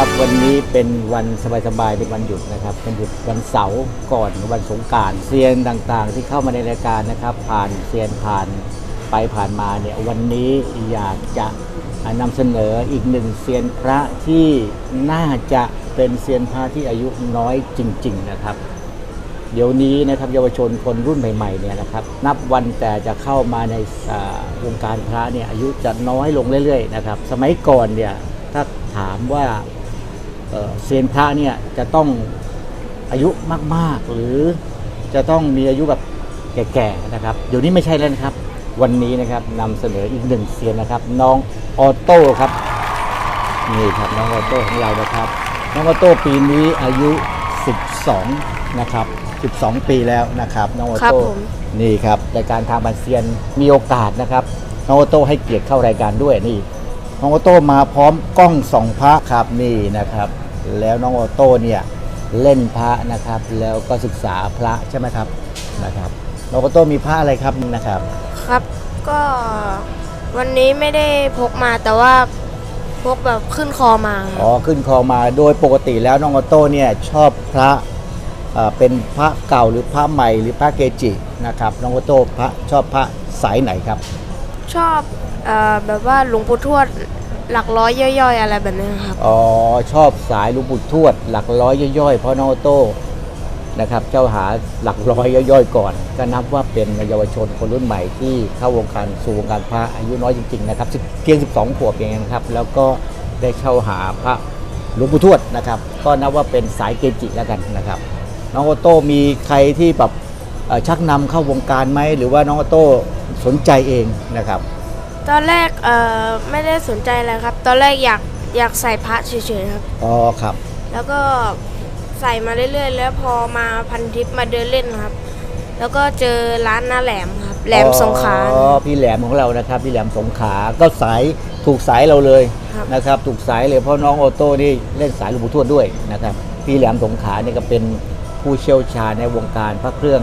ครับวันนี้เป็นวันสบายๆเป็นวันหยุดนะครับเป็นหยุดวันเสาร์ก่อนวันสงการเซียนต่างๆ ที่เข้ามาในรายการนะครับ ผ่านเซียนผ่านไปผ่านมาเนี่ยวันนี้อยากจะนำเสนออีกหนึ่งเซียนพระที่น่าจะเป็นเซียนพระที่อายุน้อยจริง ๆนะครับ เดี๋ยวนี้นะครับเยาวชนคนรุ่นใหม่ๆเนี่ยนะครับนับวันแต่จะเข้ามาในวงการพระเนี่ยอายุจะน้อยลงเรื่อยๆนะครับสมัยก่อนเนี่ยถ้าถามว่า เอ่อเซียนพระเนี่ยจะต้องอายุมากๆ หรือจะต้องมีอายุแบบแก่ๆนะครับเดี๋ยวนี้ไม่ใช่แล้วนะครับ วันนี้นะครับนำเสนออีกหนึ่งเซียนนะครับ น้องออโต้ครับนี่ครับน้องออโต้ของเรานะครับ น้องออโต้ปีนี้อายุ 12 นะครับ 12 ปีแล้วนะครับ น้องออครับโต้ผมนี่ครับรายการทางบันเซียนมีโอกาสนะครับน้องออโต้ให้เกียรติเข้ารายการด้วยนี่น้องออโต้มาพร้อมกล้องสองพระครับนี่นะครับ แล้วน้องออโต้เนี่ยเล่นพระนะครับ แล้วก็ศึกษาพระใช่ไหมครับนะครับน้องออโต้มีพระอะไรครับนะครับ ครับก็วันนี้ไม่ได้พกมาแต่ว่าพกแบบขึ้นคอมาครับอ๋อขึ้นคอมาโดยปกติแล้วน้องออโต้เนี่ยชอบพระเอ่อเป็นพระเก่าหรือพระใหม่หรือพระเกจินะครับน้องออโต้พระชอบพระสายไหนครับ ชอบเอ่อแบบว่าหลวงปู่ทวด หลักร้อยย่อยๆ อะไรแบบนี้ครับ อ๋อ ชอบสายหลุงปู่ทวด หลักร้อยย่อยๆเพราะน้องโต้นะครับ เจ้าหาหลักร้อยย่อยๆ ก่อน ก็นับว่าเป็นเยาวชนคนรุ่นใหม่ที่เข้าวงการสู่วงการพระอายุน้อยจริงๆนะครับสิบเพียง 12 ขวบเองนะครับ แล้วก็ได้เช่าหาพระหลวงปู่ทวดนะครับ ก็นับว่าเป็นสายเกจิแล้วกันนะครับ น้องออโต้มีใครที่แบบชักนำเข้าวงการไหมหรือว่าน้องออโต้สนใจเองนะครับ ตอนแรกเอ่อไม่ได้สนใจอะไรครับ ตอนแรกอยากอยากใส่พระเฉยๆครับ อ๋อครับ แล้วก็ใส่มาเรื่อยๆ แล้วพอมาพันทิปมาเดินเล่นครับ แล้วก็เจอร้านหน้าแหลมครับ แหลมสงขลา อ๋อพี่แหลมของเรานะครับ พี่แหลมสงขลาก็สายถูกสายเราเลยครับ นะครับ ถูกสายเลยเพราะน้องออโต้นี่เล่นสายหลวงปู่ทวดด้วยนะครับ พี่แหลมสงขลาเนี่ยก็เป็นผู้เชี่ยวชาญในวงการพระเครื่อง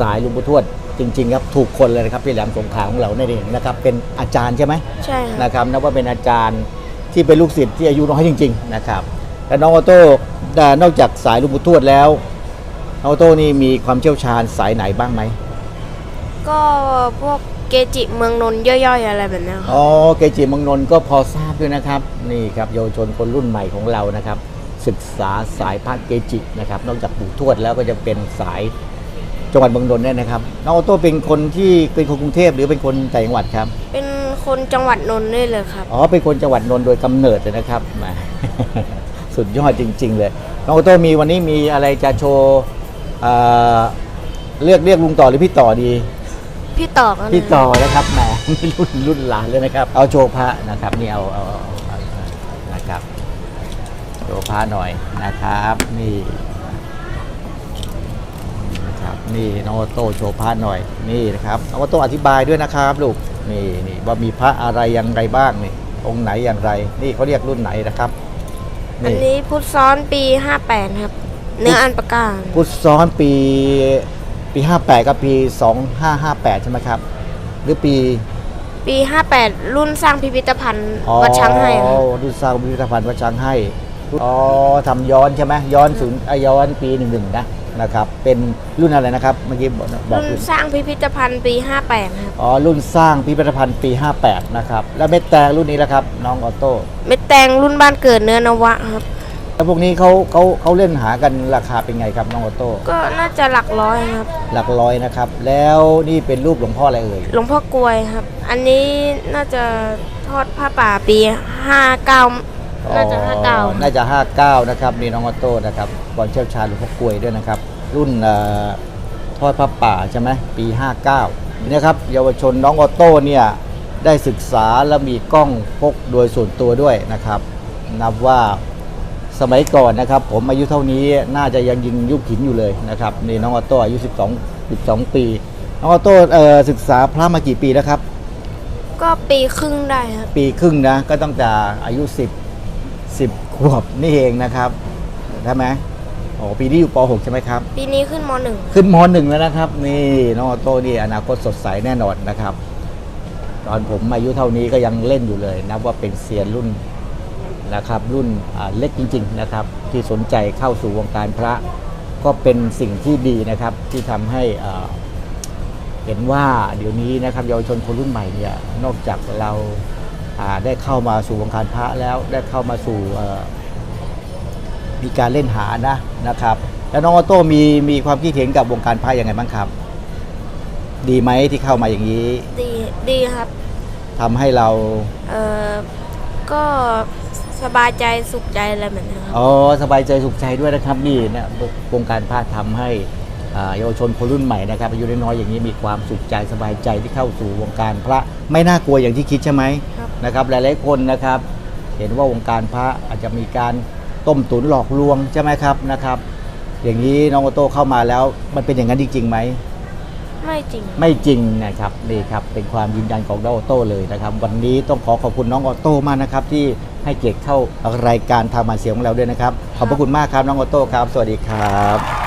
สายหลวงปู่ทวด จริง ๆ ครับถูกคนเลยนะครับพี่แหลมสงขลาของเราเนี่ยเองนะครับเป็นอาจารย์ใช่ไหมใช่ครับนะครับนับว่าเป็นอาจารย์ที่เป็นลูกศิษย์ที่อายุน้อยจริง ๆ นะครับแต่น้องออโต้ได้นอกจากสายหลุงปู่ทวดแล้วน้องออโต้นี่มีความเชี่ยวชาญสายไหนบ้างไหมก็พวกเกจิเมืองนนท์ย่อยๆ อะไรแบบนี้ครับอ๋อเกจิเมังนนท์ก็พอทราบด้วยนะครับนี่ครับเยาวชนคนรุ่นใหม่ของเรานะครับ ศึกษาสายพระเกจินะครับนอกจากปู่ทวดแล้วก็จะเป็นสาย จังหวัดเมืองนนท์เนี่ยนะครับน้องออโต้เป็นคนที่เป็นคนกรุงเทพหรือเป็นคนต่างจังหวัดครับ เป็นคนจังหวัดนนท์นี่เลยครับอ๋อเป็นคนจังหวัดนนท์โดยกำเนิดเลยนะครับแหม สุดยอดจริง ๆ เลยน้องโอโต้มีวันนี้มีอะไรจะโชว์เอ่อเรียกเรียกลุงต่อหรือพี่ต่อดี พี่ต่อกันพี่ต่อนะครับแหมรุ่นรุ่นหลานเลยนะครับ เอาโชว์พระนะครับนี่เอาเอาเอาเอานะครับโชว์พระหน่อยนะครับ นี่ นะครับนี่น้องโอโต้โชว์พระหน่อยนี่นะครับน้องโอโต้อธิบายด้วยนะครับลูกนี่นี่ว่ามีพระอะไรอย่างไรบ้างนี่องค์ไหนอย่างไร นี่เขาเรียกรุ่นไหนนะครับอันนี้พุทธซ้อนปี 58 ครับ เนื้ออันประกาศพุทธซ้อนปีปี 58 กับปี 2558 ใช่ไหมครับ หรือปีปี 58 รุ่นสร้างพิพิธภัณฑ์วัดช้างให้คอ๋รัอบรุ่นสร้างพิพิธภัณฑ์วัดช้างให้อ๋อทำย้อนใช่ไหมย้อนศูนย์อะย้อนปี11นะ นะครับเป็นรุ่นอะไรนะครับเมื่อกี้บอกบอกรุ่นรุ่นสร้างพิพิธภัณฑ์ปี 58ครับอ๋อรุ่นสร้างพิพิธภัณฑ์ปี 58 นะครับ แล้วเม็ดแตงรุ่นนี้แล้วครับน้องออโต้เม็ดแตงรุ่นบ้านเกิดเนื้อนวะครับแล้วพวกนี้เขาเขาเขาเล่นหากันราคาเป็นไงครับน้องออโต้ก็น่าจะหลักร้อยครับ หลักร้อยนะครับ แล้วนี่เป็นรูปหลวงพ่ออะไรเอ่ยหลวงพ่อกลวยครับ อันนี้น่าจะทอดผ้าป่าปี 59 น่าจะอ๋อ59น่าจะ 59 นะครับนี่น้องออโต้นะครับบอลเชี่ยวชาญหลวงพ่อกลวยด้วยนะครับ รุ่นเอ่อทอดพระป่าใช่ไหมปี 59เนี่ยครับเยาวชนน้องออโต้เนี่ยได้ศึกษาและมีกล้องพกโดยส่วนตัวด้วยนะครับ นับว่าสมัยก่อนนะครับ ผมอายุเท่านี้น่าจะยังยิงยุคหินอยู่เลยนะครับนี่น้องออโต้อายุ 12 12 ปี น้องออโต้เอ่อศึกษาพระมากี่ปีแล้วครับ ก็ปีครึ่งได้ครับ ปีครึ่งนะก็ตั้งแต่อายุ 10 10 ขวบนี่เองนะครับใช่ไหมโอ้ปีนี้อยู่ป .6 ใช่ไหมครับ ปีนี้ขึ้นมขึ้นม .1 แล้วนะครับ นี่น้องออโต้นี่อนาคตสดใสแน่นอนนะครับ ตอนผมอายุเท่านี้ก็ยังเล่นอยู่เลยนับว่าเป็นเซียนรุ่นนะครับ รุ่นอ่าเล็กจริง ๆ นะครับ ที่สนใจเข้าสู่วงการพระก็เป็นสิ่งที่ดีนะครับที่ทำให้อ่าเห็นว่าเดี๋ยวนี้นะครับเยาวชนคนรุ่นใหม่เนี่ยนอกจากเราอ่า ได้เข้ามาสู่วงการพระแล้วได้เข้ามาสู่เอ่อมีการเล่นหานะนะครับ แล้วน้องออโต้มีมีความคิดเห็นกับวงการพระยังไงบ้างครับ ดีไหมที่เข้ามาอย่างนี้ ดีดีครับทำให้เราเอ่อก็สบายใจสุขใจอะไรแบบนี้ครับอ๋อสบายใจสุขใจด้วยนะครับนี่นะวงการพระทำให้อ่า เยาวชนคนรุ่นใหม่นะครับอายุน้อยๆอย่างนี้มีความสุขใจสบายใจที่เข้าสู่วงการพระไม่น่ากลัวอย่างที่คิดใช่ไหมครับนะครับหลายๆคนนะครับ เห็นว่าวงการพระอาจจะมีการต้มตุ๋นหลอกลวงใช่ไหมครับนะครับ อย่างนี้น้องโอโต้เข้ามาแล้ว มันเป็นอย่างนั้นจริงๆไหมไม่จริงไม่จริงนะครับนี่ครับเป็นความยืนยันของน้องออโต้เลยนะครับ วันนี้ต้องขอขอบคุณน้องออโต้มากนะครับ ที่ให้เกียรติเข้ารายการทางมาเสียงของเราด้วยนะครับ ขอบพระคุณมากครับน้องออโต้ครับ สวัสดีครับ